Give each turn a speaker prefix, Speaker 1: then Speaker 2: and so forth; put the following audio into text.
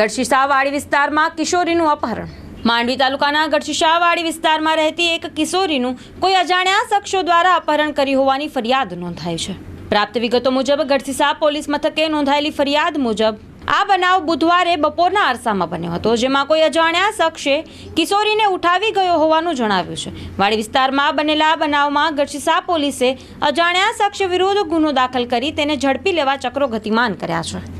Speaker 1: ગઢશીશાવાડી વિસ્તારમાં કિશોરીનું અપહરણ. માંડવી તાલુકાના ગઢશીશાવાડી વિસ્તારમાં રહેતી એક કિશોરીનું કોઈ અજાણ્યા શખ્સો દ્વારા અપહરણ કર્યું હોવાની ફરિયાદ નોંધાઈ છે. પ્રાપ્ત વિગતો મુજબ ગઢશીશા પોલીસ મથકે નોંધાયેલી ફરિયાદ મુજબ આ બનાવ બુધવારે બપોરના અરસામાં બન્યો હતો, જેમાં કોઈ અજાણ્યા શખ્સે કિશોરીને ઉઠાવી ગયો હોવાનું જણાવ્યું છે. વાડી વિસ્તારમાં બનેલા બનાવમાં ગઢશીશા પોલીસે અજાણ્યા શખ્સ વિરુદ્ધ ગુનો દાખલ કરી તેને ઝડપી લેવા ચક્રો ગતિમાન કર્યા છે.